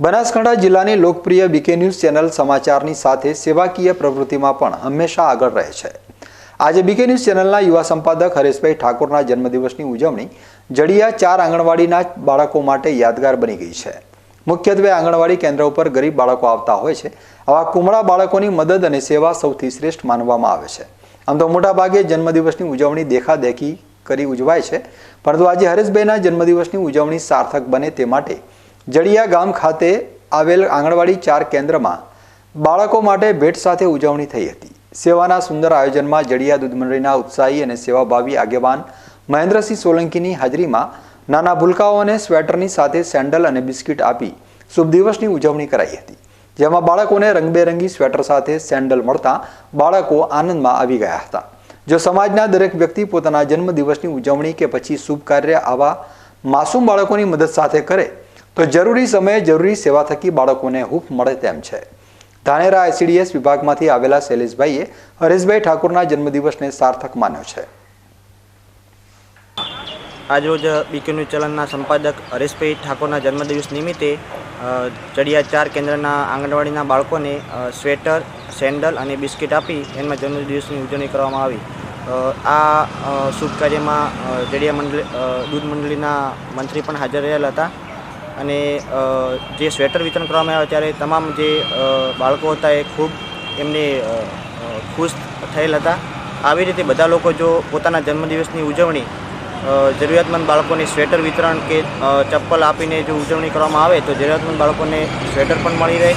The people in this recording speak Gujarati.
બનાસકાંઠા જિલ્લાની લોકપ્રિય બીકે ન્યૂઝ ચેનલ સમાચારની સાથે સેવાકીય પ્રવૃત્તિમાં પણ હંમેશા આગળ રહે છે. આજે બીકે ન્યૂઝ ચેનલના યુવા સંપાદક હરેશભાઈ ઠાકોરના જન્મદિવસની ઉજવણી જડિયા ચાર આંગણવાડીના બાળકો માટે યાદગાર બની ગઈ છે. મુખ્યત્વે આંગણવાડી કેન્દ્ર ઉપર ગરીબ બાળકો આવતા હોય છે. આવા કુમળા બાળકોની મદદ અને સેવા સૌથી શ્રેષ્ઠ માનવામાં આવે છે. આમ તો મોટાભાગે જન્મદિવસની ઉજવણી દેખાદેખી કરી ઉજવાય છે. પરંતુ આજે હરેશભાઈના જન્મદિવસની ઉજવણી સાર્થક બને તે માટે જડિયા ગામ ખાતે આવેલ આંગણવાડી ચાર કેન્દ્રમાં બાળકો માટે ભેટ સાથે ઉજવણી થઈ હતી. સેવાના સુંદર આયોજનમાં જડિયા દૂધ મંડળીના ઉત્સાહી અને સેવાભાવી આગેવાન મહેન્દ્રસિંહ સોલંકીની હાજરીમાં નાના ભૂલકાઓને સ્વેટરની સાથે સેન્ડલ અને બિસ્કિટ આપી શુભ દિવસની ઉજવણી કરાઈ હતી, જેમાં બાળકોને રંગબેરંગી સ્વેટર સાથે સેન્ડલ મળતા બાળકો આનંદમાં આવી ગયા હતા. જો સમાજના દરેક વ્યક્તિ પોતાના જન્મદિવસની ઉજવણી કે પછી શુભ કાર્ય આવા માસૂમ બાળકોની મદદ સાથે કરે તો જરૂરી સમયે જરૂરી સેવા થકી બાળકોને હૂફ મળે તેમ છે. ધાનેરા આઈસીડીએસ વિભાગમાંથી આવેલા શૈલેષભાઈએ હરેશભાઈ ઠાકોરના જન્મદિવસને સાર્થક માન્યો છે. આજરોજ બીકેનું ચલણના સંપાદક હરેશભાઈ ઠાકોરના જન્મદિવસ નિમિત્તે ચડિયા ચાર કેન્દ્રના આંગણવાડીના બાળકોને સ્વેટર, સેન્ડલ અને બિસ્કિટ આપી એમના જન્મદિવસની ઉજવણી કરવામાં આવી. આ શુભ કાર્યમાં ચડિયા મંડળી દૂધ મંડળીના મંત્રી પણ હાજર રહેલા હતા. અને જે સ્વેટર વિતરણ કરવામાં આવ્યા ત્યારે તમામ જે બાળકો હતા એ ખૂબ એમને ખુશ થયેલ હતા. આવી રીતે બધા લોકો જો પોતાના જન્મદિવસની ઉજવણી જરૂરિયાતમંદ બાળકોને સ્વેટર વિતરણ કે ચપ્પલ આપીને જો ઉજવણી કરવામાં આવે તો જરૂરિયાતમંદ બાળકોને સ્વેટર પણ મળી રહે.